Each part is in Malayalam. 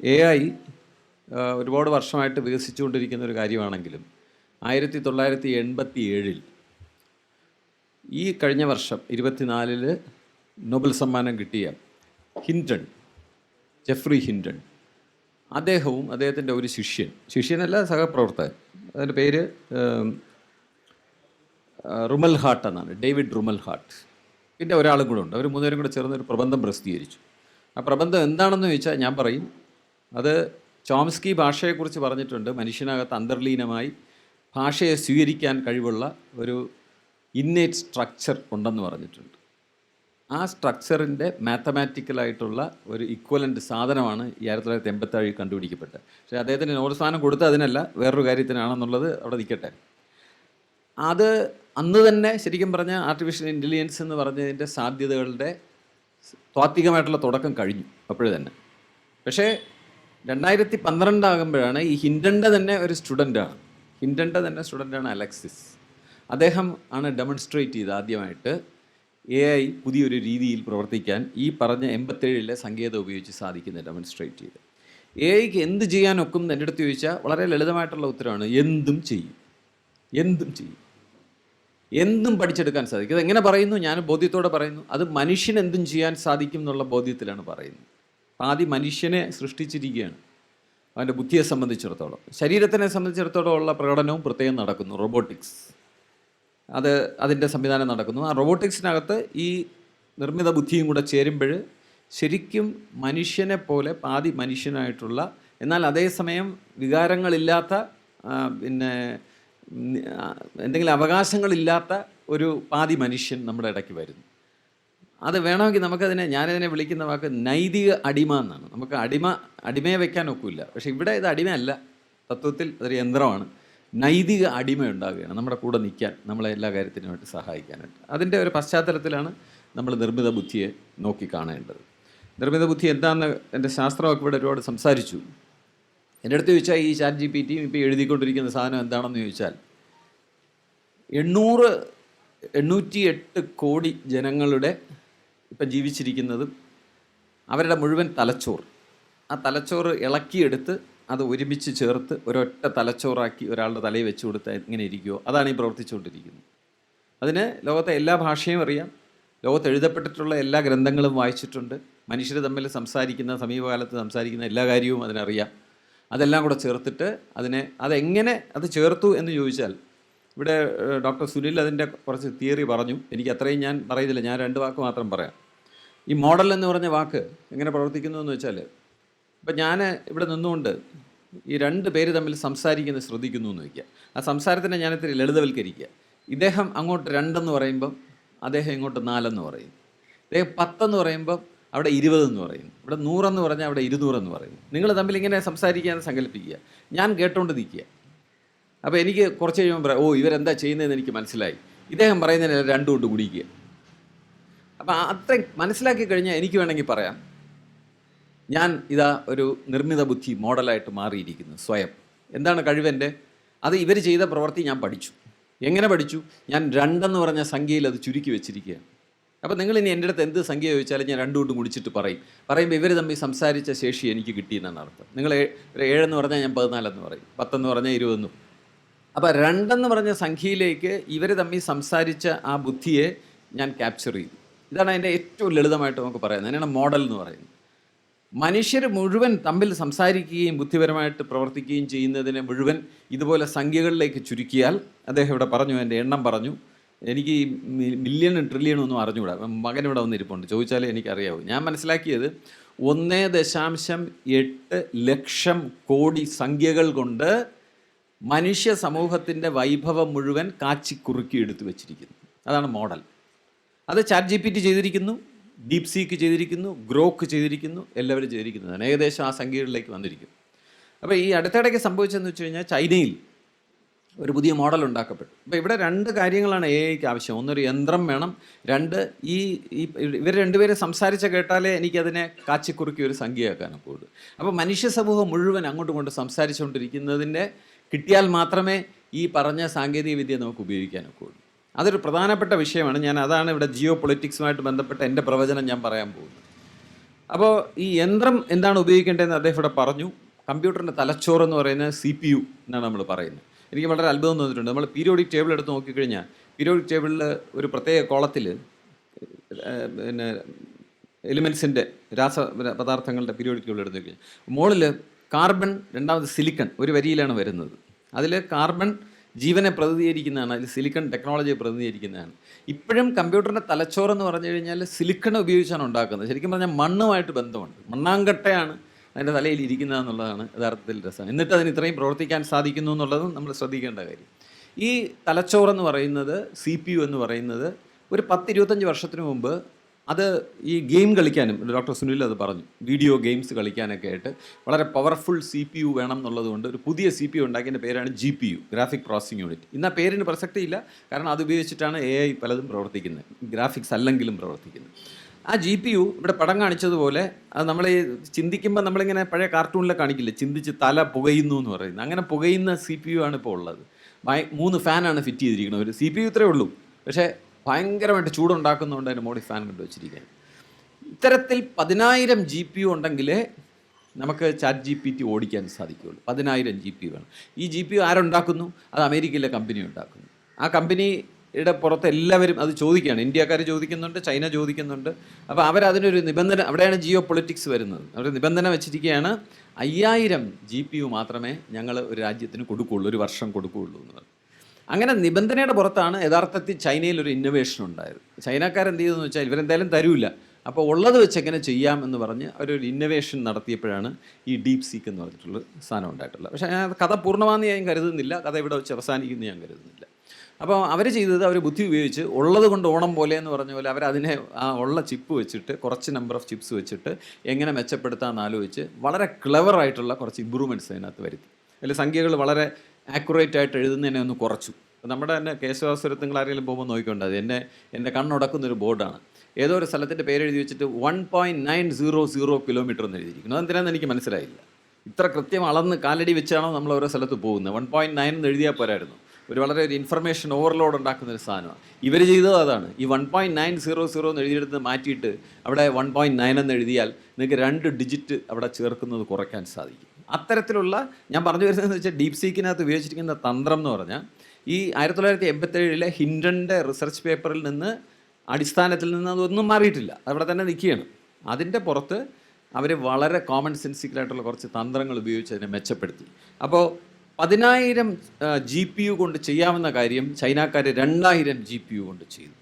എ ഐ ഒരുപാട് വർഷമായിട്ട് വികസിച്ചുകൊണ്ടിരിക്കുന്ന ഒരു കാര്യമാണെങ്കിലും ആയിരത്തി തൊള്ളായിരത്തി എൺപത്തി ഏഴിൽ ഈ കഴിഞ്ഞ വർഷം ഇരുപത്തിനാലിൽ നോബൽ സമ്മാനം കിട്ടിയ ഹിൻഡൺ ജെഫ്രി ഹിൻഡൺ അദ്ദേഹവും അദ്ദേഹത്തിന്റെ ഒരു ശിഷ്യൻ ശിഷ്യനല്ല സഹപ്രവർത്തകൻ. അതിന്റെ പേര് റുമൽ ഹാട്ട് എന്നാണ് ഡേവിഡ് റുമൽ ഹാട്ട് പിന്നെ ഒരാളും കൂടെ ഉണ്ട്. അവർ മൂന്നുപേരും കൂടെ ചേർന്ന് ഒരു പ്രബന്ധം പ്രസിദ്ധീകരിച്ചു. ആ പ്രബന്ധം എന്താണെന്ന് ചോദിച്ചാൽ ഞാൻ പറയും അത് ചോംസ്കി ഭാഷയെക്കുറിച്ച് പറഞ്ഞിട്ടുണ്ട്. മനുഷ്യനകത്ത് അന്തർലീനമായി ഭാഷയെ സ്വീകരിക്കാൻ കഴിവുള്ള ഒരു ഇന്നേറ്റ് സ്ട്രക്ചർ ഉണ്ടെന്ന് പറഞ്ഞിട്ടുണ്ട്. ആ സ്ട്രക്ചറിന്റെ മാത്തമാറ്റിക്കലായിട്ടുള്ള ഒരു ഇക്വലന്റ് സാധനമാണ് ഈ ആയിരത്തി തൊള്ളായിരത്തി എൺപത്തേഴിൽ കണ്ടുപിടിക്കപ്പെട്ടത്. പക്ഷേ അദ്ദേഹത്തിന് നോബൽ സ്ഥാനം കൊടുത്ത അതിനല്ല വേറൊരു കാര്യത്തിനാണെന്നുള്ളത് അവിടെ നിൽക്കട്ടെ. അത് അന്ന് തന്നെ ശരിക്കും പറഞ്ഞാൽ ആർട്ടിഫിഷ്യൽ ഇന്റലിജൻസ് എന്ന് പറഞ്ഞതിന്റെ സാധ്യതകളുടെ താത്വികമായിട്ടുള്ള തുടക്കം കഴിഞ്ഞു അപ്പോഴേ തന്നെ. പക്ഷേ രണ്ടായിരത്തി പന്ത്രണ്ടാകുമ്പോഴാണ് ഈ ഹിൻഡന്റെ തന്നെ ഒരു സ്റ്റുഡന്റാണ് ഹിൻഡന്റെ തന്നെ സ്റ്റുഡന്റാണ് അലക്സിസ്. അദ്ദേഹം ആണ് ഡെമോൺസ്ട്രേറ്റ് ചെയ്ത് ആദ്യമായിട്ട് എ ഐ പുതിയൊരു രീതിയിൽ പ്രവർത്തിക്കാൻ ഈ പറഞ്ഞ എൺപത്തേഴിലെ സങ്കേതം ഉപയോഗിച്ച് സാധിക്കുന്നത് ഡെമോൺസ്ട്രേറ്റ് ചെയ്ത് എ ഐക്ക് എന്ത് ചെയ്യാനൊക്കും എന്റെ അടുത്ത് ചോദിച്ചാൽ വളരെ ലളിതമായിട്ടുള്ള ഉത്തരമാണ് എന്തും ചെയ്യും. എന്തും ചെയ്യും. എന്തും പഠിച്ചെടുക്കാൻ സാധിക്കും. അതെങ്ങനെ പറയുന്നു? ഞാൻ ബോധ്യത്തോടെ പറയുന്നു. അത് മനുഷ്യൻ എന്തും ചെയ്യാൻ സാധിക്കും എന്നുള്ള ബോധ്യത്തിലാണ് പറയുന്നത്. ആദ്യം മനുഷ്യനെ സൃഷ്ടിച്ചിരിക്കുകയാണ്. അവന്റെ ബുദ്ധിയെ സംബന്ധിച്ചിടത്തോളം. ശരീരത്തിനെ സംബന്ധിച്ചിടത്തോളം ഉള്ള പ്രകടനവും പ്രത്യേകം നടക്കുന്നു റോബോട്ടിക്സ് അത് അതിന്റെ സംവിധാനം നടക്കുന്നു. ആ റോബോട്ടിക്സിനകത്ത് ഈ നിർമ്മിത ബുദ്ധിയും കൂടെ ചേരുമ്പോൾ ശരിക്കും മനുഷ്യനെ പോലെ പാതി മനുഷ്യനായിട്ടുള്ള എന്നാൽ അതേസമയം വികാരങ്ങളില്ലാത്ത പിന്നെ എന്തെങ്കിലും അവകാശങ്ങളില്ലാത്ത ഒരു പാതി മനുഷ്യൻ നമ്മുടെ ഇടയ്ക്ക് വരുന്നു. അത് വേണമെങ്കിൽ നമുക്കതിനെ ഞാനതിനെ വിളിക്കുന്ന വാക്ക് നൈതിക അടിമ എന്നാണ്. നമുക്ക് അടിമ അടിമയെ വെക്കാൻ ഒക്കില്ല. പക്ഷേ ഇവിടെ ഇത് അടിമയല്ല. തത്വത്തിൽ അതൊരു യന്ത്രമാണ്. നൈതിക അടിമ ഉണ്ടാകുകയാണ് നമ്മുടെ കൂടെ നിൽക്കാൻ നമ്മളെ എല്ലാ കാര്യത്തിനുമായിട്ട് സഹായിക്കാനായിട്ട്. അതിന്റെ ഒരു പശ്ചാത്തലത്തിലാണ് നമ്മൾ നിർമ്മിത ബുദ്ധിയെ നോക്കി കാണേണ്ടത്. നിർമ്മിത ബുദ്ധി എന്താണെന്ന് എന്റെ ശാസ്ത്രമൊക്കെ ഇവിടെ ഒരുപാട് സംസാരിച്ചു. എന്റെ അടുത്ത് ചോദിച്ചാൽ ഈ ചാറ്റ് ജി പി ടിയും ഇപ്പോൾ എഴുതിക്കൊണ്ടിരിക്കുന്ന സാധനം എന്താണെന്ന് ചോദിച്ചാൽ എണ്ണൂറ് എണ്ണൂറ്റി എട്ട് കോടി ജനങ്ങളുടെ ഇപ്പം ജീവിച്ചിരിക്കുന്നതും അവരുടെ മുഴുവൻ തലച്ചോറ് ആ തലച്ചോറ് ഇളക്കിയെടുത്ത് അത് ഒരുമിച്ച് ചേർത്ത് ഒരൊറ്റ തലച്ചോറാക്കി ഒരാളുടെ തലയിൽ വെച്ചു കൊടുത്താൽ ഇങ്ങനെ ഇരിക്കുമോ അതാണ് ഈ പ്രവർത്തിച്ചുകൊണ്ടിരിക്കുന്നത്. അതിന് ലോകത്തെ എല്ലാ ഭാഷയും അറിയാം. ലോകത്ത് എഴുതപ്പെട്ടിട്ടുള്ള എല്ലാ ഗ്രന്ഥങ്ങളും വായിച്ചിട്ടുണ്ട്. മനുഷ്യർ തമ്മിൽ സംസാരിക്കുന്ന സമീപകാലത്ത് സംസാരിക്കുന്ന എല്ലാ കാര്യവും അതിനറിയാം. അതെല്ലാം കൂടെ ചേർത്തിട്ട് അതിനെ അതെങ്ങനെ അത് ചേർത്തു എന്ന് ചോദിച്ചാൽ ഇവിടെ ഡോക്ടർ സുനിൽ അതിന്റെ കുറച്ച് തിയറി പറഞ്ഞു. എനിക്ക് അത്രയും ഞാൻ പറയുന്നില്ല ഞാൻ രണ്ട് വാക്ക് മാത്രം പറയാം. ഈ മോഡൽ എന്ന് പറഞ്ഞ വാക്ക് എങ്ങനെ പ്രവർത്തിക്കുന്നു എന്ന് വെച്ചാൽ ഇപ്പം ഞാൻ ഇവിടെ നിന്നുകൊണ്ട് ഈ രണ്ട് പേര് തമ്മിൽ സംസാരിക്കുന്നത് ശ്രദ്ധിക്കുന്നു എന്ന് വയ്ക്കുക ആ സംസാരത്തിനെ ഞാൻ ഇത്തിരി ലളിതവൽക്കരിക്കുക. ഇദ്ദേഹം അങ്ങോട്ട് രണ്ടെന്ന് പറയുമ്പം അദ്ദേഹം ഇങ്ങോട്ട് നാലെന്ന് പറയും. ഇദ്ദേഹം പത്തെന്ന് പറയുമ്പം അവിടെ ഇരുപതെന്ന് പറയും. ഇവിടെ നൂറെന്ന് പറഞ്ഞാൽ അവിടെ ഇരുന്നൂറെന്ന് പറയും. നിങ്ങൾ തമ്മിൽ ഇങ്ങനെ സംസാരിക്കാൻ സങ്കല്പിക്കുക. ഞാൻ കേട്ടോണ്ട് നിൽക്കുക അപ്പോൾ എനിക്ക് കുറച്ച് കഴിയുമ്പോൾ പറയാം ഓ ഇവരെന്താ ചെയ്യുന്നതെന്ന് എനിക്ക് മനസ്സിലായി. ഇദ്ദേഹം പറയുന്നതിന് രണ്ടും കൊണ്ട് കുടിക്കുക അപ്പം അത്ര മനസ്സിലാക്കി കഴിഞ്ഞാൽ എനിക്ക് വേണമെങ്കിൽ പറയാം. ഞാൻ ഇതാ ഒരു നിർമ്മിത ബുദ്ധി മോഡലായിട്ട് മാറിയിരിക്കുന്നു സ്വയം. എന്താണ് കഴിവെന്റെ അത് ഇവർ ചെയ്ത പ്രവൃത്തി ഞാൻ പഠിച്ചു. എങ്ങനെ പഠിച്ചു? ഞാൻ രണ്ടെന്ന് പറഞ്ഞ സംഖ്യയിൽ അത് ചുരുക്കി വെച്ചിരിക്കുകയാണ്. അപ്പോൾ നിങ്ങൾ ഇനി എന്റെ അടുത്ത് എന്ത് സംഖ്യ ചോദിച്ചാലും ഞാൻ രണ്ടു കൊണ്ടും കുടിച്ചിട്ട് പറയും. പറയുമ്പോൾ ഇവർ തമ്മിൽ സംസാരിച്ച ശേഷി എനിക്ക് കിട്ടിയെന്നാണ് അർത്ഥം. നിങ്ങൾ ഏഴെന്ന് പറഞ്ഞാൽ ഞാൻ പതിനാലെന്ന് പറയും. പത്തെന്ന് പറഞ്ഞാൽ ഇരുപതെന്നും. അപ്പോൾ രണ്ടെന്ന് പറഞ്ഞ സംഖ്യയിലേക്ക് ഇവർ തമ്മിൽ സംസാരിച്ച ആ ബുദ്ധിയെ ഞാൻ ക്യാപ്ചർ ചെയ്തു. ഇതാണ് അതിന്റെ ഏറ്റവും ലളിതമായിട്ട് നമുക്ക് പറയുന്നത്. അതിനാണ് മോഡൽ എന്ന് പറയുന്നത്. മനുഷ്യർ മുഴുവൻ തമ്മിൽ സംസാരിക്കുകയും ബുദ്ധിപരമായിട്ട് പ്രവർത്തിക്കുകയും ചെയ്യുന്നതിനെ മുഴുവൻ ഇതുപോലെ സംഖ്യകളിലേക്ക് ചുരുക്കിയാൽ അദ്ദേഹം ഇവിടെ പറഞ്ഞു എന്റെ എണ്ണം പറഞ്ഞു. എനിക്ക് മില്യണും ട്രില്യണും ഒന്നും അറിഞ്ഞുകൂടാ. മകൻ ഇവിടെ വന്നിരിപ്പുണ്ട്. ചോദിച്ചാലേ എനിക്കറിയാവൂ. ഞാൻ മനസ്സിലാക്കിയത് ഒന്നേ ദശാംശം എട്ട് ലക്ഷം കോടി സംഖ്യകൾ കൊണ്ട് മനുഷ്യ സമൂഹത്തിന്റെ വൈഭവം മുഴുവൻ കാച്ചിക്കുറുക്കി എടുത്തു വച്ചിരിക്കുന്നു. അതാണ് മോഡൽ. അത് ചാറ്റ് ജി പി ടി ചെയ്തിരിക്കുന്നു ഡീപ് സീക്ക് ചെയ്തിരിക്കുന്നു ഗ്രോക്ക് ചെയ്തിരിക്കുന്നു എല്ലാവരും ചെയ്തിരിക്കുന്നതാണ് ഏകദേശം ആ സംഖ്യകളിലേക്ക് വന്നിരിക്കും. അപ്പോൾ ഈ അടുത്തിടയ്ക്ക് സംഭവിച്ചതെന്ന് വെച്ച് കഴിഞ്ഞാൽ ചൈനയിൽ ഒരു പുതിയ മോഡൽ ഉണ്ടാക്കപ്പെട്ടു. അപ്പോൾ ഇവിടെ രണ്ട് കാര്യങ്ങളാണ് എ ഐക്ക് ആവശ്യം. ഒന്നൊരു യന്ത്രം വേണം രണ്ട് ഈ ഇവർ രണ്ടുപേരെ സംസാരിച്ച കേട്ടാലേ എനിക്കതിനെ കാച്ചിക്കുറുക്കി ഒരു സംഖ്യയാക്കാനൊക്കെ ഉള്ളൂ അപ്പോൾ മനുഷ്യ സമൂഹം മുഴുവൻ അങ്ങോട്ടും ഇങ്ങോട്ടും സംസാരിച്ചുകൊണ്ടിരിക്കുന്നതിന്റെ കിട്ടിയാൽ മാത്രമേ ഈ പറഞ്ഞ സാങ്കേതിക വിദ്യ നമുക്ക് ഉപയോഗിക്കാനൊക്കെ ഉള്ളൂ. അതൊരു പ്രധാനപ്പെട്ട വിഷയമാണ്. ഞാൻ അതാണ് ഇവിടെ ജിയോ പൊളിറ്റിക്സുമായിട്ട് ബന്ധപ്പെട്ട എന്റെ പ്രവചനം ഞാൻ പറയാൻ പോകുന്നത്. അപ്പോൾ ഈ യന്ത്രം എന്താണ് ഉപയോഗിക്കേണ്ടതെന്ന് അദ്ദേഹം ഇവിടെ പറഞ്ഞു. കമ്പ്യൂട്ടറിന്റെ തലച്ചോറ് എന്ന് പറയുന്നത് സി പി യു എന്നാണ് നമ്മൾ പറയുന്നത്. എനിക്ക് വളരെ അത്ഭുതം തോന്നിയിട്ടുണ്ട്. നമ്മൾ പീരിയോഡിക് ടേബിൾ എടുത്ത് നോക്കിക്കഴിഞ്ഞാൽ പീരിയോഡിക് ടേബിളിൽ ഒരു പ്രത്യേക കോളത്തിൽ പിന്നെ എലിമെൻസിന്റെ രാസ പദാർത്ഥങ്ങളുടെ പീരിയോഡിക് ടേബിൾ എടുത്ത് നോക്കിക്കഴിഞ്ഞാൽ. മുകളിൽ കാർബൺ രണ്ടാമത് സിലിക്കൺ ഒരു വരിയിലാണ് വരുന്നത്. അതിൽ കാർബൺ ജീവനെ പ്രതിനിധീകരിക്കുന്നതാണ് അതിൽ സിലിക്കൺ ടെക്നോളജിയെ പ്രതിനിധീകരിക്കുന്നതാണ്. ഇപ്പോഴും കമ്പ്യൂട്ടറിന്റെ തലച്ചോറ് എന്ന് പറഞ്ഞു കഴിഞ്ഞാൽ സിലിക്കൺ ഉപയോഗിച്ചാണ് ഉണ്ടാക്കുന്നത്. ശരിക്കും പറഞ്ഞാൽ മണ്ണുമായിട്ട് ബന്ധമുണ്ട്. മണ്ണാങ്കട്ടയാണ് അതിന്റെ തലയിൽ ഇരിക്കുന്നത് എന്നുള്ളതാണ് യഥാർത്ഥത്തിൽ രസം. എന്നിട്ട് അതിന് ഇത്രയും പ്രവർത്തിക്കാൻ സാധിക്കുന്നു എന്നുള്ളതും നമ്മൾ ശ്രദ്ധിക്കേണ്ട കാര്യം. ഈ തലച്ചോറെന്ന് പറയുന്നത് സി പി യു എന്ന് പറയുന്നത് ഒരു പത്തിരുപത്തഞ്ച് വർഷത്തിന് മുമ്പ് അത് ഈ ഗെയിം കളിക്കാനും ഡോക്ടർ സുനിൽ അത് പറഞ്ഞു വീഡിയോ ഗെയിംസ് കളിക്കാനൊക്കെ ആയിട്ട് വളരെ പവർഫുൾ സി പി യു വേണം എന്നുള്ളതുകൊണ്ട് ഒരു പുതിയ സി പി യു ഉണ്ടാക്കിയതിന്റെ പേരാണ് G P U graphic processing unit ഇന്ന് ആ പേരിന് പ്രസക്തിയില്ല കാരണം അത് ഉപയോഗിച്ചിട്ടാണ് എ ഐ പലതും പ്രവർത്തിക്കുന്നത് ഗ്രാഫിക്സ് അല്ലെങ്കിലും പ്രവർത്തിക്കുന്നത്. ആ ജി പി യു ഇവിടെ പടം കാണിച്ചതുപോലെ അത് നമ്മൾ ഈ ചിന്തിക്കുമ്പോൾ നമ്മളിങ്ങനെ പഴയ കാർട്ടൂണിലെ കാണിക്കില്ല ചിന്തിച്ച് തല പുകയുന്നു എന്ന് പറയുന്നത്. അങ്ങനെ പുകയുന്ന സി പി യു ആണ് ഇപ്പോൾ ഉള്ളത്. മൂന്ന് ഫാനാണ് ഫിറ്റ് ചെയ്തിരിക്കുന്നത്. ഒരു സി പി യു ഇത്രയേ ഉള്ളൂ. പക്ഷേ ഭയങ്കരമായിട്ട് ചൂടുണ്ടാക്കുന്നതുകൊണ്ട് അതിന് മോഡി ഫാൻ കണ്ടുവച്ചിരിക്കുകയാണ്. ഇത്തരത്തിൽ പതിനായിരം ജി പി യു ഉണ്ടെങ്കിൽ നമുക്ക് ചാറ്റ് ജി പി ടി ഓടിക്കാൻ സാധിക്കുകയുള്ളൂ. പതിനായിരം ജി പി വേണം. ഈ ജി പി ആരുണ്ടാക്കുന്നു? അത് അമേരിക്കയിലെ കമ്പനി ഉണ്ടാക്കുന്നു. ആ കമ്പനിയുടെ പുറത്ത് എല്ലാവരും അത് ചോദിക്കുകയാണ്. ഇന്ത്യക്കാർ ചോദിക്കുന്നുണ്ട് ചൈന ചോദിക്കുന്നുണ്ട്. അപ്പോൾ അവരതിനൊരു നിബന്ധന അവിടെയാണ് ജിയോ പൊളിറ്റിക്സ് വരുന്നത്. അവർ നിബന്ധന വെച്ചിരിക്കുകയാണ് അയ്യായിരം ജി പി യു മാത്രമേ ഞങ്ങൾ ഒരു രാജ്യത്തിന് കൊടുക്കുകയുള്ളൂ ഒരു വർഷം കൊടുക്കുകയുള്ളൂ എന്ന് പറഞ്ഞു. അങ്ങനെ നിബന്ധനയുടെ പുറത്താണ് യഥാർത്ഥത്തിൽ ചൈനയിൽ ഒരു ഇന്നോവേഷൻ ഉണ്ടായത്. ചൈനക്കാരെന്ത് ചെയ്തെന്ന് വെച്ചാൽ ഇവരെന്തായാലും തരൂല. അപ്പോൾ ഉള്ളത് വെച്ച് എങ്ങനെ ചെയ്യാം എന്ന് പറഞ്ഞ് അവരൊരു ഇന്നോവേഷൻ നടത്തിയപ്പോഴാണ് ഈ ഡീപ് സീക്ക് എന്ന് പറഞ്ഞിട്ടുള്ള സാധനം ഉണ്ടായിട്ടുള്ളത്. പക്ഷേ ഞാൻ കഥ പൂർണമാണെന്ന് ഞാൻ കരുതുന്നില്ല. കഥ ഇവിടെ വെച്ച് അവസാനിക്കുന്നു ഞാൻ കരുതുന്നില്ല. അപ്പോൾ അവർ ചെയ്തത് അവർ ബുദ്ധി ഉപയോഗിച്ച് ഉള്ളത് കൊണ്ട് ഓണം പോലെ എന്ന് പറഞ്ഞ പോലെ അവർ അതിനെ ആ ഉള്ള ചിപ്പ് വെച്ചിട്ട് കുറച്ച് നമ്പർ ഓഫ് ചിപ്സ് വെച്ചിട്ട് എങ്ങനെ മെച്ചപ്പെടുത്താമെന്ന് ആലോചിച്ച് വളരെ ക്ലവറായിട്ടുള്ള കുറച്ച് ഇമ്പ്രൂവ്മെന്റ്സ് അതിനകത്ത് വരുത്തി. അതിൽ സംഖ്യകൾ വളരെ ആക്യുറേറ്റ് ആയിട്ട് എഴുതുന്നതിനെ ഒന്ന് കുറച്ചു. നമ്മുടെ തന്നെ കേശവാസുരത്തുങ്ങൾ ആരെങ്കിലും പോകുമ്പോൾ നോക്കിക്കൊണ്ട് അത്. എന്നെ എന്റെ കണ്ണുടക്കുന്നൊരു ബോർഡാണ്. ഏതോ ഒരു സ്ഥലത്തിന്റെ പേര് എഴുതി വെച്ചിട്ട് one point nine zero zero kilometre എന്ന് എഴുതിയിരിക്കുന്നു. അതെന്തിനാന്ന് എനിക്ക് മനസ്സിലായില്ല. ഇത്ര കൃത്യം അളന്ന് കാലടി വെച്ചാണോ നമ്മൾ ഓരോ സ്ഥലത്ത് പോകുന്നത്? വൺ പോയിന്റ് നയൻ എന്ന് എഴുതിയാൽ പോരായിരുന്നു. ഒരു വളരെ ഒരു ഇൻഫർമേഷൻ ഓവർലോഡ് ഉണ്ടാക്കുന്ന ഒരു സാധനമാണ്. ഇവർ ചെയ്തത് അതാണ്. ഈ one point nine zero zero എന്ന് എഴുതിയെടുത്ത് മാറ്റിയിട്ട് അവിടെ വൺ പോയിന്റ് നയൻ എന്ന് എഴുതിയാൽ നിങ്ങൾക്ക് രണ്ട് ഡിജിറ്റ് അവിടെ ചേർക്കുന്നത് കുറയ്ക്കാൻ സാധിക്കും. അത്തരത്തിലുള്ള ഞാൻ പറഞ്ഞു വരുന്നത് എന്ന് വെച്ചാൽ ഡീപ് സീക്കിനകത്ത് ഉപയോഗിച്ചിരിക്കുന്ന തന്ത്രം എന്ന് പറഞ്ഞാൽ ഈ ആയിരത്തി തൊള്ളായിരത്തി എൺപത്തേഴിലെ ഹിൻഡന്റെ റിസർച്ച് പേപ്പറിൽ നിന്ന് അടിസ്ഥാനത്തിൽ നിന്ന് അതൊന്നും മാറിയിട്ടില്ല. അവിടെ തന്നെ നിൽക്കുകയാണ്. അതിന്റെ പുറത്ത് അവർ വളരെ കോമൺ സെൻസിക്കലായിട്ടുള്ള കുറച്ച് തന്ത്രങ്ങൾ ഉപയോഗിച്ച് അതിനെ മെച്ചപ്പെടുത്തി. അപ്പോൾ പതിനായിരം ജി പി യു കൊണ്ട് ചെയ്യാവുന്ന കാര്യം ചൈനക്കാർ രണ്ടായിരം ജി പി യു കൊണ്ട് ചെയ്തു.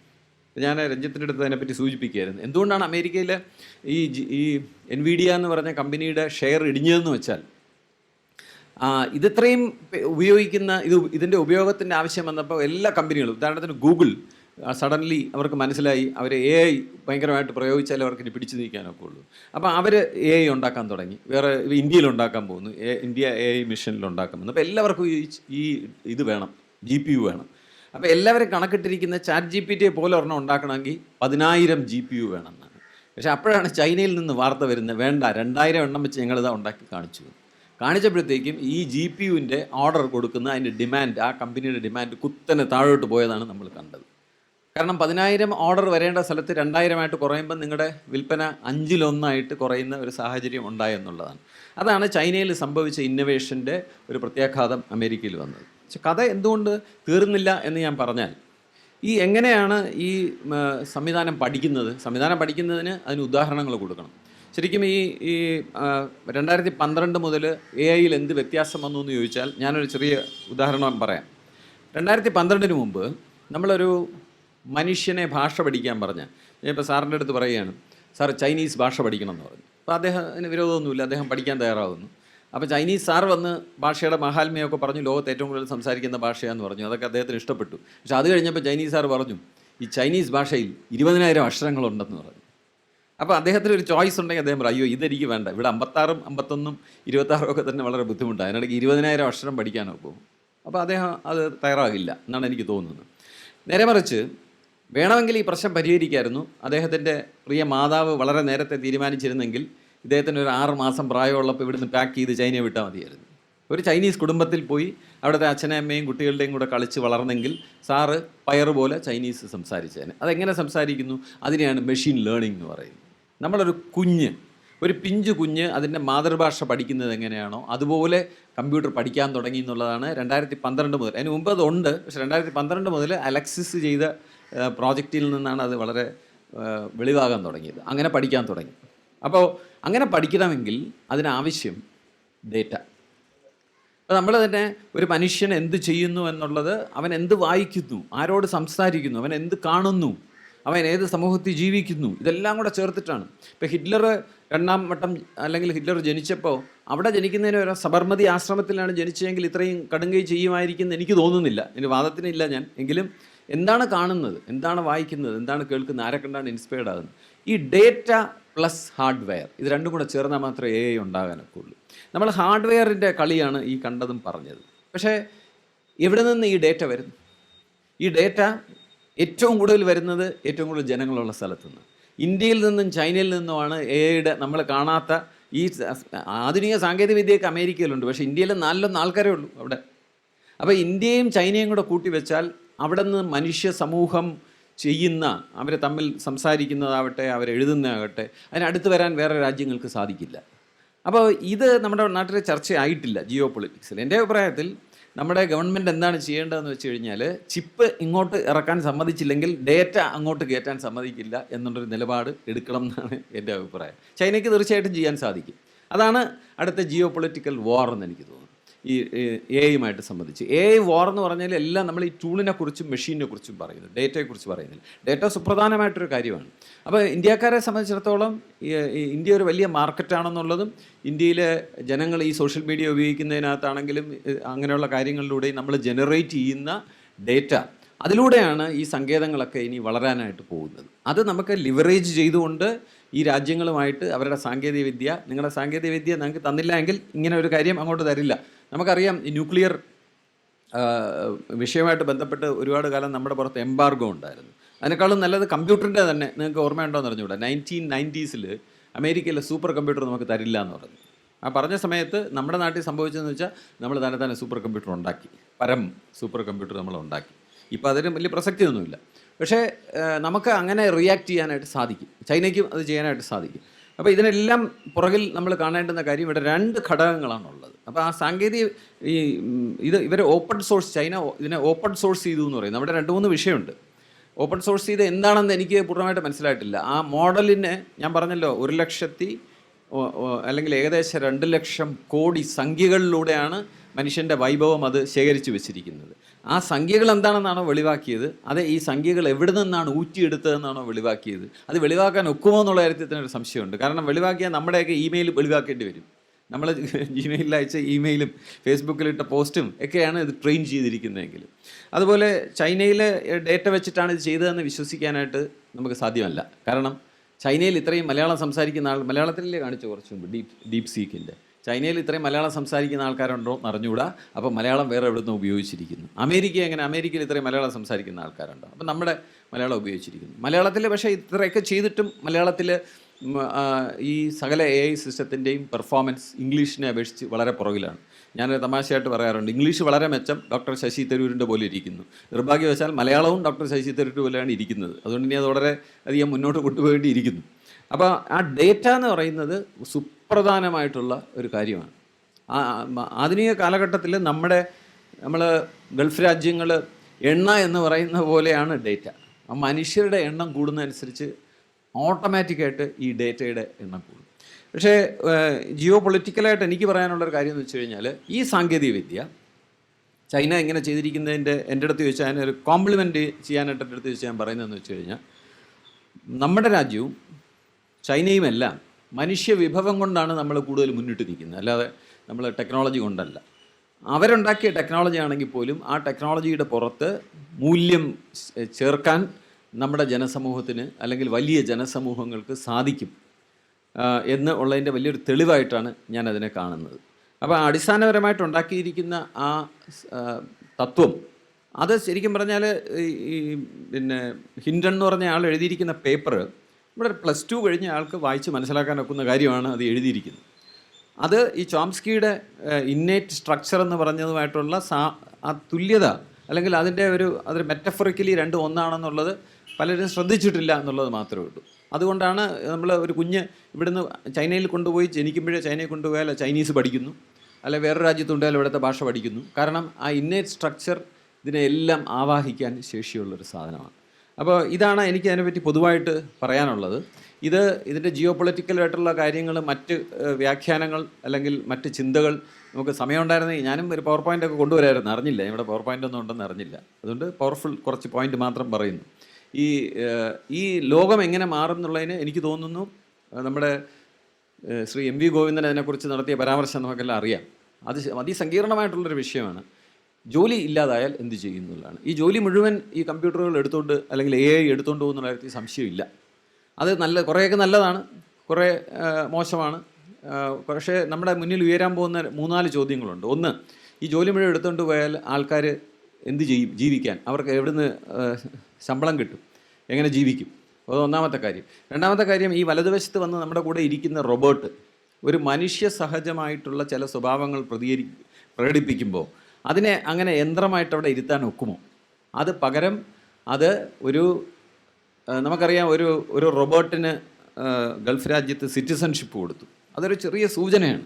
ഞാൻ രഞ്ജിത്തിന്റെ അടുത്ത് അതിനെപ്പറ്റി സൂചിപ്പിക്കുകയായിരുന്നു. എന്തുകൊണ്ടാണ് അമേരിക്കയിൽ ഈ ഈ എൻവിഡിയ എന്ന് പറഞ്ഞ കമ്പനിയുടെ ഷെയർ ഇടിഞ്ഞതെന്ന് വെച്ചാൽ ഇതിത്രയും ഉപയോഗിക്കുന്ന ഇത് ഇതിന്റെ ഉപയോഗത്തിന്റെ ആവശ്യം വന്നപ്പോൾ എല്ലാ കമ്പനികളും ഉദാഹരണത്തിന് ഗൂഗിൾ സഡൻലി അവർക്ക് മനസ്സിലായി അവർ എ ഐ ഭയങ്കരമായിട്ട് പ്രയോഗിച്ചാലേ അവർക്ക് ഇനി പിടിച്ചു നീക്കാനൊക്കെ ഉള്ളൂ. അപ്പോൾ അവർ എ ഐ ഉണ്ടാക്കാൻ തുടങ്ങി. വേറെ ഇന്ത്യയിൽ ഉണ്ടാക്കാൻ പോകുന്നു. ഇന്ത്യ എ ഐ മിഷനിൽ ഉണ്ടാക്കാൻ പോകുന്നു. അപ്പോൾ എല്ലാവർക്കും ഈ ഈ ഇത് വേണം ജി പി യു വേണം. അപ്പോൾ എല്ലാവരും കണക്കിട്ടിരിക്കുന്ന ചാറ്റ് ജി പി ടിയെ പോലെ ഒരെണ്ണം ഉണ്ടാക്കണമെങ്കിൽ പതിനായിരം ജി പി യു വേണമെന്നാണ്. പക്ഷേ അപ്പോഴാണ് ചൈനയിൽ നിന്ന് വാർത്ത വരുന്നത് വേണ്ട രണ്ടായിരം എണ്ണം വെച്ച് ഞങ്ങളിത് ഉണ്ടാക്കി കാണിച്ചു. കാണിച്ചപ്പോഴത്തേക്കും ഈ ജി പി യുവിന്റെ ഓർഡർ കൊടുക്കുന്ന അതിന്റെ ഡിമാൻഡ് ആ കമ്പനിയുടെ ഡിമാൻഡ് കുത്തനെ താഴോട്ട് പോയതാണ് നമ്മൾ കണ്ടത്. കാരണം പതിനായിരം ഓർഡർ വരേണ്ട സ്ഥലത്ത് രണ്ടായിരമായിട്ട് കുറയുമ്പോൾ നിങ്ങളുടെ വിൽപ്പന അഞ്ചിലൊന്നായിട്ട് കുറയുന്ന ഒരു സാഹചര്യം ഉണ്ടായെന്നുള്ളതാണ് അതാണ് ചൈനയിൽ സംഭവിച്ച ഇന്നൊവേഷന്റെ ഒരു പ്രത്യാഘാതം അമേരിക്കയിൽ വന്നത്. പക്ഷെ കഥ എന്തുകൊണ്ട് തീർന്നില്ല എന്ന് ഞാൻ പറഞ്ഞാൽ ഈ എങ്ങനെയാണ് ഈ സംവിധാനം പഠിക്കുന്നത്? സംവിധാനം പഠിക്കുന്നതിന് അതിന് ഉദാഹരണങ്ങൾ കൊടുക്കണം. ശരിക്കും ഈ ഈ രണ്ടായിരത്തി പന്ത്രണ്ട് മുതൽ എ ഐയിൽ എന്ത് വ്യത്യാസം വന്നു എന്ന് ചോദിച്ചാൽ ഞാനൊരു ചെറിയ ഉദാഹരണം പറയാം. രണ്ടായിരത്തി പന്ത്രണ്ടിന് മുമ്പ് നമ്മളൊരു മനുഷ്യനെ ഭാഷ പഠിക്കാൻ പറഞ്ഞ. ഇപ്പോൾ സാറിന്റെ അടുത്ത് പറയുകയാണ് സാർ ചൈനീസ് ഭാഷ പഠിക്കണം എന്ന് പറഞ്ഞു. അപ്പോൾ അദ്ദേഹത്തിന് വിരോധമൊന്നുമില്ല അദ്ദേഹം പഠിക്കാൻ തയ്യാറാവുന്നു. അപ്പോൾ ചൈനീസ് സാർ വന്ന് ഭാഷയുടെ മഹാത്മ്യമൊക്കെ പറഞ്ഞു ലോകത്ത് ഏറ്റവും കൂടുതൽ സംസാരിക്കുന്ന ഭാഷയാന്ന് പറഞ്ഞു. അതൊക്കെ അദ്ദേഹത്തിന് ഇഷ്ടപ്പെട്ടു. പക്ഷെ അത് കഴിഞ്ഞപ്പോൾ ചൈനീസ് സാർ പറഞ്ഞു ഈ ചൈനീസ് ഭാഷയിൽ ഇരുപതിനായിരം അക്ഷരങ്ങളുണ്ടെന്ന് പറഞ്ഞു. അപ്പോൾ അദ്ദേഹത്തിന് ഒരു ചോയ്സ് ഉണ്ടെങ്കിൽ അദ്ദേഹം പറയും അയ്യോ ഇതെനിക്ക് വേണ്ട. ഇവിടെ അമ്പത്താറും അമ്പത്തൊന്നും ഇരുപത്താറും ഒക്കെ തന്നെ വളരെ ബുദ്ധിമുട്ടാണ്. അതിനിടയ്ക്ക് ഇരുപതിനായിരം അക്ഷരം പഠിക്കാനോ പോകും അപ്പോൾ അദ്ദേഹം അത് തയ്യാറാകില്ല എന്നാണ് എനിക്ക് തോന്നുന്നത്. നേരെ മറിച്ച് വേണമെങ്കിൽ ഈ പ്രശ്നം പരിഹരിക്കായിരുന്നു. അദ്ദേഹത്തിന്റെ പ്രിയ മാതാവ് വളരെ നേരത്തെ തീരുമാനിച്ചിരുന്നെങ്കിൽ ഇദ്ദേഹത്തിന് ഒരു ആറ് മാസം പ്രായമുള്ളപ്പോൾ ഇവിടുന്ന് പാക്ക് ചെയ്ത് ചൈനയെ വിട്ടാൽ മതിയായിരുന്നു. ഒരു ചൈനീസ് കുടുംബത്തിൽ പോയി അവിടുത്തെ അച്ഛനെ അമ്മയും കുട്ടികളുടെയും കൂടെ കളിച്ച് വളർന്നെങ്കിൽ സാറ് പയറ് പോലെ ചൈനീസ് സംസാരിച്ചേനെ. അതെങ്ങനെ സംസാരിക്കുന്നു? അതിനെയാണ് മെഷീൻ ലേണിംഗ് എന്ന് പറയുന്നത്. നമ്മളൊരു കുഞ്ഞ് ഒരു പിഞ്ചു കുഞ്ഞ് അതിന്റെ മാതൃഭാഷ പഠിക്കുന്നത് എങ്ങനെയാണോ അതുപോലെ കമ്പ്യൂട്ടർ പഠിക്കാൻ തുടങ്ങി എന്നുള്ളതാണ് രണ്ടായിരത്തി പന്ത്രണ്ട് മുതൽ. അതിന് മുമ്പ് അതുണ്ട് പക്ഷെ രണ്ടായിരത്തി പന്ത്രണ്ട് മുതൽ അലക്സിസ് ചെയ്ത പ്രോജക്റ്റിൽ നിന്നാണ് അത് വളരെ വെളിവാകാൻ തുടങ്ങിയത്. അങ്ങനെ പഠിക്കാൻ തുടങ്ങി. അപ്പോൾ അങ്ങനെ പഠിക്കണമെങ്കിൽ അതിനാവശ്യം ഡേറ്റ. അപ്പോൾ നമ്മൾ തന്നെ ഒരു മനുഷ്യൻ എന്ത് ചെയ്യുന്നു എന്നുള്ളത് അവൻ എന്ത് വായിക്കുന്നു ആരോട് സംസാരിക്കുന്നു അവൻ എന്ത് കാണുന്നു അവൻ ഏത് സമൂഹത്തിൽ ജീവിക്കുന്നു ഇതെല്ലാം കൂടെ ചേർത്തിട്ടാണ്. ഇപ്പോൾ ഹിറ്റ്ലർ രണ്ടാം വട്ടം അല്ലെങ്കിൽ ഹിറ്റ്ലർ ജനിച്ചപ്പോൾ അവിടെ ജനിക്കുന്നതിന് ഒരു സബർമതി ആശ്രമത്തിലാണ് ജനിച്ചതെങ്കിൽ ഇത്രയും കടുങ്കൈ ചെയ്യുമായിരിക്കും എനിക്ക് തോന്നുന്നില്ല. എന്റെ വാദത്തിനില്ല ഞാൻ. എങ്കിലും എന്താണ് കാണുന്നത്? എന്താണ് വായിക്കുന്നത്? എന്താണ് കേൾക്കുന്നത്? ആരെ കണ്ടാണ് ഇൻസ്പയർഡ് ആകുന്നത്. ഈ ഡേറ്റ പ്ലസ് ഹാർഡ്വെയർ ഇത് രണ്ടും കൂടെ ചേർന്നാൽ മാത്രമേ എ ഐ ഉണ്ടാകാനൊക്കെ ഉള്ളൂ നമ്മൾ ഹാർഡ്വെയറിന്റെ കളിയാണ് ഈ കണ്ടതും പറഞ്ഞത്. പക്ഷേ എവിടെ നിന്ന് ഈ ഡേറ്റ വരുന്നു? ഈ ഡേറ്റ ഏറ്റവും കൂടുതൽ വരുന്നത് ഏറ്റവും കൂടുതൽ ജനങ്ങളുള്ള സ്ഥലത്തു നിന്ന്. ഇന്ത്യയിൽ നിന്നും ചൈനയിൽ നിന്നുമാണ് എ ഐയുടെ നമ്മൾ കാണാത്ത ഈ ആധുനിക സാങ്കേതിക വിദ്യയൊക്കെ അമേരിക്കയിലുണ്ട്. പക്ഷേ ഇന്ത്യയിൽ നാലിലൊന്ന് ആൾക്കാരേ ഉള്ളൂ അവിടെ. അപ്പോൾ ഇന്ത്യയും ചൈനയും കൂടെ കൂട്ടി വെച്ചാൽ അവിടെ നിന്ന് മനുഷ്യ സമൂഹം ചെയ്യുന്ന അവർ തമ്മിൽ സംസാരിക്കുന്നതാവട്ടെ അവരെഴുതുന്നതാകട്ടെ അതിനടുത്ത് വരാൻ വേറെ രാജ്യങ്ങൾക്ക് സാധിക്കില്ല. അപ്പോൾ ഇത് നമ്മുടെ നാട്ടിലെ ചർച്ചയായിട്ടില്ല ജിയോ പൊളിറ്റിക്സിൽ എന്റെ അഭിപ്രായത്തിൽ നമ്മുടെ ഗവൺമെന്റ് എന്താണ് ചെയ്യേണ്ടതെന്ന് വെച്ച് കഴിഞ്ഞാൽ ചിപ്പ് ഇങ്ങോട്ട് ഇറക്കാൻ സമ്മതിച്ചില്ലെങ്കിൽ ഡേറ്റ അങ്ങോട്ട് കയറ്റാൻ സമ്മതിക്കില്ല എന്നുള്ളൊരു നിലപാട് എടുക്കണം എന്നാണ് എന്റെ അഭിപ്രായം. ചൈനയ്ക്ക് തീർച്ചയായിട്ടും ചെയ്യാൻ സാധിക്കും. അതാണ് അടുത്ത ജിയോ പൊളിറ്റിക്കൽ വാർ എന്ന് എനിക്ക് തോന്നുന്നു ഈ എ ഐയുമായിട്ട് സംബന്ധിച്ച്. എ ഐ വാർ എന്ന് പറഞ്ഞാൽ എല്ലാം നമ്മൾ ഈ ടൂളിനെ കുറിച്ചും മെഷീനെ കുറിച്ചും പറയുന്നു. ഡേറ്റയെക്കുറിച്ച് പറയുന്നില്ല. ഡേറ്റ സുപ്രധാനമായിട്ടൊരു കാര്യമാണ്. അപ്പോൾ ഇന്ത്യക്കാരെ സംബന്ധിച്ചിടത്തോളം ഇന്ത്യ ഒരു വലിയ മാർക്കറ്റാണെന്നുള്ളതും ഇന്ത്യയിലെ ജനങ്ങൾ ഈ സോഷ്യൽ മീഡിയ ഉപയോഗിക്കുന്നതിനകത്താണെങ്കിലും അങ്ങനെയുള്ള കാര്യങ്ങളിലൂടെ നമ്മൾ ജനറേറ്റ് ചെയ്യുന്ന ഡേറ്റ അതിലൂടെയാണ് ഈ സങ്കേതങ്ങളൊക്കെ ഇനി വളരാനായിട്ട് പോകുന്നത്. അത് നമുക്ക് ലിവറേജ് ചെയ്തുകൊണ്ട് ഈ രാജ്യങ്ങളുമായിട്ട് അവരുടെ സാങ്കേതികവിദ്യ നിങ്ങളുടെ സാങ്കേതികവിദ്യ നിങ്ങൾക്ക് തന്നില്ല എങ്കിൽ ഇങ്ങനെ ഒരു കാര്യം അങ്ങോട്ട് തരില്ല. നമുക്കറിയാം ഈ ന്യൂക്ലിയർ വിഷയമായിട്ട് ബന്ധപ്പെട്ട് ഒരുപാട് കാലം നമ്മുടെ പുറത്ത് എംബാർഗോ ഉണ്ടായിരുന്നു. അതിനേക്കാളും നല്ലത് കമ്പ്യൂട്ടറിന്റെ തന്നെ. നിങ്ങൾക്ക് ഓർമ്മയുണ്ടോ എന്ന് അറിഞ്ഞുകൂടാ. നയന്റീൻ നയന്റീസിൽ അമേരിക്കയിലെ സൂപ്പർ കമ്പ്യൂട്ടർ നമുക്ക് തരില്ല എന്ന് പറഞ്ഞു. ആ പറഞ്ഞ സമയത്ത് നമ്മുടെ നാട്ടിൽ സംഭവിച്ചതെന്ന് വെച്ചാൽ നമ്മൾ തന്നെ തന്നെ സൂപ്പർ കമ്പ്യൂട്ടർ ഉണ്ടാക്കി. പരം സൂപ്പർ കമ്പ്യൂട്ടർ നമ്മൾ ഉണ്ടാക്കി. ഇപ്പോൾ അതിന് വലിയ പ്രസക്തിയൊന്നുമില്ല. പക്ഷേ നമുക്ക് അങ്ങനെ റിയാക്ട് ചെയ്യാനായിട്ട് സാധിക്കും. ചൈനയ്ക്കും അത് ചെയ്യാനായിട്ട് സാധിക്കും. അപ്പോൾ ഇതിനെല്ലാം പുറകിൽ നമ്മൾ കാണേണ്ടുന്ന കാര്യം ഇവിടെ രണ്ട് ഘടകങ്ങളാണുള്ളത്. അപ്പോൾ ആ സാങ്കേതിക ഈ ഇത് ഇവർ ഓപ്പൺ സോഴ്സ് ചൈന ഇതിനെ ഓപ്പൺ സോഴ്സ് ചെയ്തു എന്ന് പറയും നമ്മുടെ രണ്ട് മൂന്ന് വിഷയമുണ്ട്. ഓപ്പൺ സോഴ്സ് ചെയ്ത് എന്താണെന്ന് എനിക്ക് പൂർണമായിട്ട് മനസ്സിലായിട്ടില്ല. ആ മോഡലിനെ ഞാൻ പറഞ്ഞല്ലോ ഒരു ലക്ഷത്തി അല്ലെങ്കിൽ ഏകദേശം രണ്ട് ലക്ഷം കോടി സംഖ്യകളിലൂടെയാണ് മനുഷ്യന്റെ വൈഭവം അത് ശേഖരിച്ചു വെച്ചിരിക്കുന്നത്. ആ സംഖ്യകൾ എന്താണെന്നാണോ വെളിവാക്കിയത് അത് ഈ സംഖ്യകൾ എവിടെ നിന്നാണ് ഊറ്റിയെടുത്തതെന്നാണോ വെളിവാക്കിയത്. അത് വെളിവാക്കാൻ ഒക്കുമോ എന്നുള്ള കാര്യത്തിൽ തന്നെ ഒരു സംശയമുണ്ട്. കാരണം വെളിവാക്കിയാൽ നമ്മുടെയൊക്കെ ഇമെയിൽ വെളിവാക്കേണ്ടി വരും. നമ്മൾ ജിമെയിലിൽ അയച്ച ഇമെയിലും ഫേസ്ബുക്കിലിട്ട പോസ്റ്റും ഒക്കെയാണ് ഇത് ട്രെയിൻ ചെയ്തിരിക്കുന്നതെങ്കിൽ. അതുപോലെ ചൈനയിലെ ഡേറ്റ വെച്ചിട്ടാണ് ഇത് ചെയ്തതെന്ന് വിശ്വസിക്കാനായിട്ട് നമുക്ക് സാധ്യമല്ല. കാരണം ചൈനയിൽ ഇത്രയും മലയാളം സംസാരിക്കുന്ന ആൾ മലയാളത്തിലല്ലേ കാണിച്ചു കുറച്ചും ഡീപ് ഡീപ് സീക്കിന്റെ ചൈനയിൽ ഇത്രയും മലയാളം സംസാരിക്കുന്ന ആൾക്കാരുണ്ടോ എന്ന് അറിഞ്ഞുകൂടാ. അപ്പോൾ മലയാളം വേറെ എവിടെ നിന്ന് ഉപയോഗിച്ചിരിക്കുന്നു. അമേരിക്ക എങ്ങനെ അമേരിക്കയിൽ ഇത്രയും മലയാളം സംസാരിക്കുന്ന ആൾക്കാരുണ്ടോ? അപ്പം നമ്മുടെ മലയാളം ഉപയോഗിച്ചിരിക്കുന്നു. മലയാളത്തിൽ പക്ഷേ ഇത്രയൊക്കെ ചെയ്തിട്ടും മലയാളത്തിൽ ഈ സകല എ ഐ സിസ്റ്റത്തിന്റെയും പെർഫോമൻസ് ഇംഗ്ലീഷിനെ അപേക്ഷിച്ച് വളരെ പുറകിലാണ്. ഞാൻ തമാശയായിട്ട് പറയാറുണ്ട്. ഇംഗ്ലീഷ് വളരെ മെച്ചം ഡോക്ടർ ശശി തരൂരിന്റെ പോലെ ഇരിക്കുന്നു. നിർഭാഗ്യവശാൽ മലയാളവും ഡോക്ടർ ശശി തരൂരിന്റെ പോലെയാണ് ഇരിക്കുന്നത്. അതുകൊണ്ട് ഇനി അത് വളരെ അധികം മുന്നോട്ട് കൊണ്ടുപോകേണ്ടിയിരിക്കുന്നു. അപ്പോൾ ആ ഡേറ്റ എന്ന് പറയുന്നത് സുപ്രധാനമായിട്ടുള്ള ഒരു കാര്യമാണ്. ആധുനിക കാലഘട്ടത്തിൽ നമ്മുടെ നമ്മൾ ഗൾഫ് രാജ്യങ്ങൾ എണ്ണ എന്ന് പറയുന്ന പോലെയാണ് ഡേറ്റ. ആ മനുഷ്യരുടെ എണ്ണം കൂടുന്നതനുസരിച്ച് ഓട്ടോമാറ്റിക്കായിട്ട് ഈ ഡേറ്റയുടെ എണ്ണം കൂടും. പക്ഷേ ജിയോ പൊളിറ്റിക്കലായിട്ട് എനിക്ക് പറയാനുള്ളൊരു കാര്യം എന്ന് വെച്ച് കഴിഞ്ഞാൽ ഈ സാങ്കേതികവിദ്യ ചൈന ഇങ്ങനെ ചെയ്തിരിക്കുന്നതിന്റെ എന്റെ അടുത്ത് ചോദിച്ചാൽ ഒരു കോംപ്ലിമെന്റ് ചെയ്യാനായിട്ട് എന്റെ അടുത്ത് ചോദിച്ചാൽ ഞാൻ പറയുന്നതെന്ന് വെച്ച് കഴിഞ്ഞാൽ നമ്മുടെ രാജ്യവും ചൈനയും എല്ലാം മനുഷ്യ വിഭവം കൊണ്ടാണ് നമ്മൾ കൂടുതൽ മുന്നിട്ട് നിൽക്കുന്നത്. അല്ലാതെ നമ്മൾ ടെക്നോളജി കൊണ്ടല്ല. അവരുണ്ടാക്കിയ ടെക്നോളജി ആണെങ്കിൽ പോലും ആ ടെക്നോളജിയുടെ പുറത്ത് മൂല്യം ചേർക്കാൻ നമ്മുടെ ജനസമൂഹത്തിന് അല്ലെങ്കിൽ വലിയ ജനസമൂഹങ്ങൾക്ക് സാധിക്കും എന്ന് ഉള്ളതിന്റെ വലിയൊരു തെളിവായിട്ടാണ് ഞാൻ അതിനെ കാണുന്നത്. അപ്പോൾ അടിസ്ഥാനപരമായിട്ട് ഉണ്ടാക്കിയിരിക്കുന്ന ആ തത്വം അത് ശരിക്കും പറഞ്ഞാൽ ഈ പിന്നെ ഹിൻഡൺ എന്ന് പറഞ്ഞ ആൾ എഴുതിയിരിക്കുന്ന പേപ്പർ ഇവിടെ പ്ലസ് ടു കഴിഞ്ഞ ആൾക്ക് വായിച്ച് മനസ്സിലാക്കാൻ ഒക്കുന്ന കാര്യമാണ് അത് എഴുതിയിരിക്കുന്നത്. അത് ഈ ചോംസ്കിയുടെ ഇന്നേറ്റ് സ്ട്രക്ചർ എന്ന് പറഞ്ഞതുമായിട്ടുള്ള സാ ആ തുല്യത അല്ലെങ്കിൽ അതിന്റെ ഒരു അത് മെറ്റഫറിക്കലി രണ്ട് ഒന്നാണെന്നുള്ളത് പലരും ശ്രദ്ധിച്ചിട്ടില്ല എന്നുള്ളത് മാത്രമേ ഉള്ളൂ. അതുകൊണ്ടാണ് നമ്മൾ ഒരു കുഞ്ഞ് ഇവിടുന്ന് ചൈനയിൽ കൊണ്ടുപോയി ജനിക്കുമ്പോഴേ ചൈനയിൽ കൊണ്ടുപോയാൽ ചൈനീസ് പഠിക്കുന്നു. അല്ലെ വേറെ രാജ്യത്തുണ്ടായാലും ഇവിടുത്തെ ഭാഷ പഠിക്കുന്നു. കാരണം ആ ഇന്നേറ്റ് സ്ട്രക്ചർ ഇതിനെല്ലാം ആവാഹിക്കാൻ ശേഷിയുള്ളൊരു സാധനമാണ്. അപ്പോൾ ഇതാണ് എനിക്ക് അതിനെപ്പറ്റി പൊതുവായിട്ട് പറയാനുള്ളത്. ഇത് ഇതിന്റെ ജിയോ പൊളിറ്റിക്കലായിട്ടുള്ള കാര്യങ്ങൾ മറ്റ് വ്യാഖ്യാനങ്ങൾ അല്ലെങ്കിൽ മറ്റ് ചിന്തകൾ നമുക്ക് സമയമുണ്ടായിരുന്നെങ്കിൽ ഞാനും ഒരു പവർ പോയിന്റ് ഒക്കെ കൊണ്ടുവരായിരുന്നു. അറിഞ്ഞില്ല ഇവിടെ പവർ പോയിന്റ് ഒന്നും ഉണ്ടെന്ന് അറിഞ്ഞില്ല. അതുകൊണ്ട് പവർഫുൾ കുറച്ച് പോയിന്റ് മാത്രം പറയുന്നു. ഈ ഈ ലോകം എങ്ങനെ മാറും എന്നുള്ളതിന് എനിക്ക് തോന്നുന്നു നമ്മുടെ ശ്രീ എം വി ഗോവിന്ദൻ അതിനെക്കുറിച്ച് നടത്തിയ പരാമർശം നമുക്കെല്ലാം അറിയാം. അത് അതിസങ്കീർണമായിട്ടുള്ളൊരു വിഷയമാണ്. ജോലി ഇല്ലാതായാൽ എന്ത് ചെയ്യുന്നതാണ് ഈ ജോലി മുഴുവൻ ഈ കമ്പ്യൂട്ടറുകൾ എടുത്തുകൊണ്ട് അല്ലെങ്കിൽ എ ഐ എടുത്തുകൊണ്ട് പോകുന്ന കാര്യത്തിൽ സംശയമില്ല. അത് നല്ല കുറേയൊക്കെ നല്ലതാണ് കുറേ മോശമാണ്. പക്ഷേ നമ്മുടെ മുന്നിൽ ഉയരാൻ പോകുന്ന മൂന്നാൽ ചോദ്യങ്ങളുണ്ട്. ഒന്ന് ഈ ജോലി മുഴുവൻ എടുത്തുകൊണ്ട് പോയാൽ ആൾക്കാർ എന്ത് ചെയ്യും? ജീവിക്കാൻ. അവർക്ക് എവിടുന്ന് ശമ്പളം കിട്ടും? എങ്ങനെ ജീവിക്കും? അത് ഒന്നാമത്തെ കാര്യം. രണ്ടാമത്തെ കാര്യം ഈ വലതുവശത്ത് വന്ന് നമ്മുടെ കൂടെ ഇരിക്കുന്ന റോബോട്ട് ഒരു മനുഷ്യ സഹജമായിട്ടുള്ള ചില സ്വഭാവങ്ങൾ പ്രതികരി പ്രകടിപ്പിക്കുമ്പോൾ അതിനെ അങ്ങനെ യന്ത്രമായിട്ട് അവിടെ ഇരുത്താൻ ഒക്കുമോ? അത് പകരം അത് ഒരു നമുക്കറിയാം ഒരു ഒരു റോബോട്ടിന് ഗൾഫ് രാജ്യത്ത് സിറ്റിസൺഷിപ്പ് കൊടുത്തു. അതൊരു ചെറിയ സൂചനയാണ്.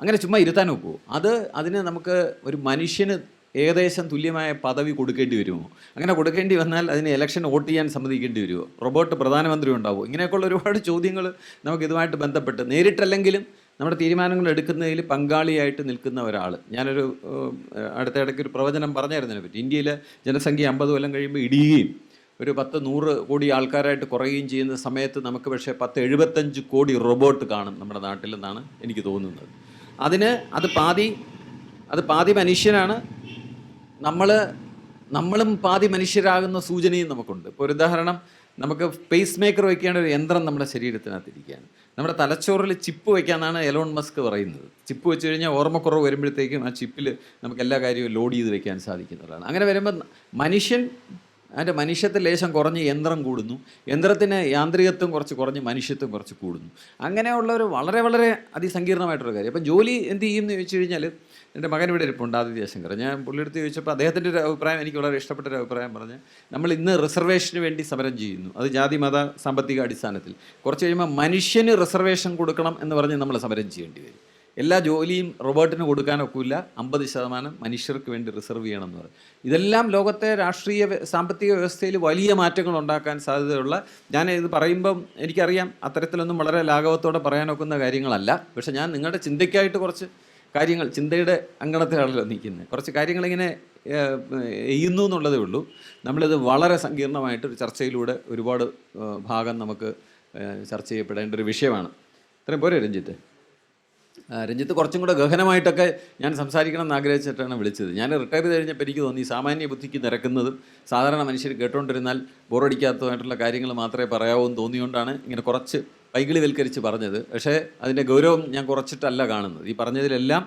അങ്ങനെ ചുമ്മാ ഇരുത്താൻ ഒക്കുമോ അത് അതിന് നമുക്ക് ഒരു മനുഷ്യന് ഏകദേശം തുല്യമായ പദവി കൊടുക്കേണ്ടി വരുമോ? അങ്ങനെ കൊടുക്കേണ്ടി വന്നാൽ അതിന് ഇലക്ഷൻ വോട്ട് ചെയ്യാൻ സമ്മതിക്കേണ്ടി വരുമോ? റോബോട്ട് പ്രധാനമന്ത്രി ഉണ്ടാവുമോ ഇങ്ങനെയൊക്കെയുള്ള ഒരുപാട് ചോദ്യങ്ങൾ നമുക്ക് ഇതുമായിട്ട് ബന്ധപ്പെട്ട് നേരിട്ടല്ലെങ്കിലും നമ്മുടെ തീരുമാനങ്ങൾ എടുക്കുന്നതിൽ പങ്കാളിയായിട്ട് നിൽക്കുന്ന ഒരാൾ ഞാനൊരു അടുത്ത ഇടയ്ക്ക് ഒരു പ്രവചനം പറഞ്ഞായിരുന്നു പറ്റി ഇന്ത്യയിലെ ജനസംഖ്യ അമ്പത് കൊല്ലം കഴിയുമ്പോൾ ഇടിയുകയും ഒരു പത്ത് നൂറ് കോടി ആൾക്കാരായിട്ട് കുറയുകയും ചെയ്യുന്ന സമയത്ത് നമുക്ക് പക്ഷേ പത്ത് എഴുപത്തഞ്ച് കോടി റോബോട്ട് കാണും നമ്മുടെ നാട്ടിലെന്നാണ് എനിക്ക് തോന്നുന്നത്. അതിന് അത് പാതി അത് പാതി മനുഷ്യനാണ്. നമ്മൾ നമ്മളും പാതി മനുഷ്യരാകുന്ന സൂചനയും നമുക്കുണ്ട്. ഇപ്പോൾ ഒരു ഉദാഹരണം നമുക്ക് പേസ് മേക്കർ വയ്ക്കേണ്ട ഒരു യന്ത്രം നമ്മുടെ ശരീരത്തിനകത്ത് ഇരിക്കുകയാണ്. നമ്മുടെ തലച്ചോറിൽ ചിപ്പ് വയ്ക്കാമെന്നാണ് എലോൺ മസ്ക് പറയുന്നത്. ചിപ്പ് വെച്ച് കഴിഞ്ഞാൽ ഓർമ്മക്കുറവ് വരുമ്പോഴത്തേക്കും ആ ചിപ്പിൽ നമുക്ക് എല്ലാ കാര്യവും ലോഡ് ചെയ്ത് വെക്കാൻ സാധിക്കുന്നതാണ്. അങ്ങനെ വരുമ്പോൾ മനുഷ്യൻ അതിന്റെ മനുഷ്യത്വ ലേശം കുറഞ്ഞ് യന്ത്രം കൂടുന്നു. യന്ത്രത്തിന് യാന്ത്രികത്വം കുറച്ച് കുറഞ്ഞ് മനുഷ്യത്വം കുറച്ച് കൂടുന്നു. അങ്ങനെയുള്ള ഒരു വളരെ വളരെ അതിസങ്കീർണമായിട്ടുള്ള കാര്യം. അപ്പം ജോലി എന്ത് ചെയ്യുമെന്ന് ചോദിച്ചു കഴിഞ്ഞാൽ എന്റെ മകൻ ഇവിടെ ഇരിപ്പുണ്ട് ആദിത്യ ശങ്കർ ഞാൻ പുള്ളിയെടുത്ത് ചോദിച്ചപ്പോൾ അദ്ദേഹത്തിന്റെ ഒരു അഭിപ്രായം എനിക്ക് വളരെ ഇഷ്ടപ്പെട്ട ഒരു അഭിപ്രായം പറഞ്ഞ് നമ്മൾ ഇന്ന് റിസർവേഷന് വേണ്ടി സമരം ചെയ്യുന്നു. അത് ജാതി മത സാമ്പത്തിക അടിസ്ഥാനത്തിൽ. കുറച്ച് കഴിയുമ്പോൾ മനുഷ്യന് റിസർവേഷൻ കൊടുക്കണം എന്ന് പറഞ്ഞ് നമ്മൾ സമരം ചെയ്യേണ്ടി വരും. എല്ലാ ജോലിയും റോബോട്ടിന് കൊടുക്കാനൊക്കില്ല. അമ്പത് ശതമാനം മനുഷ്യർക്ക് വേണ്ടി റിസർവ് ചെയ്യണം എന്ന് പറയും ഇതെല്ലാം ലോകത്തെ രാഷ്ട്രീയ സാമ്പത്തിക വ്യവസ്ഥയിൽ വലിയ മാറ്റങ്ങൾ ഉണ്ടാക്കാൻ സാധ്യതയുള്ള ഞാൻ ഇത് പറയുമ്പം എനിക്കറിയാം അത്തരത്തിലൊന്നും വളരെ ലാഘവത്തോടെ പറയാനൊക്കുന്ന കാര്യങ്ങളല്ല. പക്ഷേ ഞാൻ നിങ്ങളുടെ ചിന്തയ്ക്കായിട്ട് കുറച്ച് കാര്യങ്ങൾ ചിന്തയുടെ അങ്കണത്തിലാണല്ലോ നിൽക്കുന്നത്. കുറച്ച് കാര്യങ്ങളിങ്ങനെ ചെയ്യുന്നു എന്നുള്ളതേ ഉള്ളൂ. നമ്മളിത് വളരെ സങ്കീർണമായിട്ട് ഒരു ചർച്ചയിലൂടെ ഒരുപാട് ഭാഗം നമുക്ക് ചർച്ച ചെയ്യപ്പെടേണ്ട ഒരു വിഷയമാണ്. ഇത്രയും പോരെ രഞ്ജിത്ത്? രഞ്ജിത്ത് കുറച്ചും കൂടെ ഗഹനമായിട്ടൊക്കെ ഞാൻ സംസാരിക്കണം എന്ന് ആഗ്രഹിച്ചിട്ടാണ് വിളിച്ചത്. ഞാൻ റിട്ടയർ ചെയ്ത് കഴിഞ്ഞപ്പോൾ എനിക്ക് തോന്നി സാമാന്യ ബുദ്ധിക്ക് നിരക്കുന്നതും സാധാരണ മനുഷ്യർ കേട്ടുകൊണ്ടിരുന്നാൽ ബോറടിക്കാത്തതായിട്ടുള്ള കാര്യങ്ങൾ മാത്രമേ പറയാവൂ എന്ന് തോന്നിയുകൊണ്ടാണ് ഇങ്ങനെ കുറച്ച് പൈകിളിവൽക്കരിച്ച് പറഞ്ഞത്. പക്ഷേ അതിന്റെ ഗൗരവം ഞാൻ കുറച്ചിട്ടല്ല കാണുന്നത്. ഈ പറഞ്ഞതിലെല്ലാം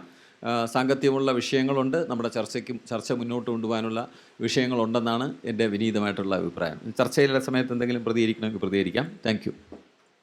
സാങ്കത്യമുള്ള വിഷയങ്ങളുണ്ട്. നമ്മുടെ ചർച്ചയ്ക്കും ചർച്ച മുന്നോട്ട് കൊണ്ടുപോകാനുള്ള വിഷയങ്ങളുണ്ടെന്നാണ് എന്റെ വിനീതമായിട്ടുള്ള അഭിപ്രായം. ചർച്ചയിലെ സമയത്ത് എന്തെങ്കിലും പ്രതികരിക്കണമെങ്കിൽ പ്രതികരിക്കാം. താങ്ക്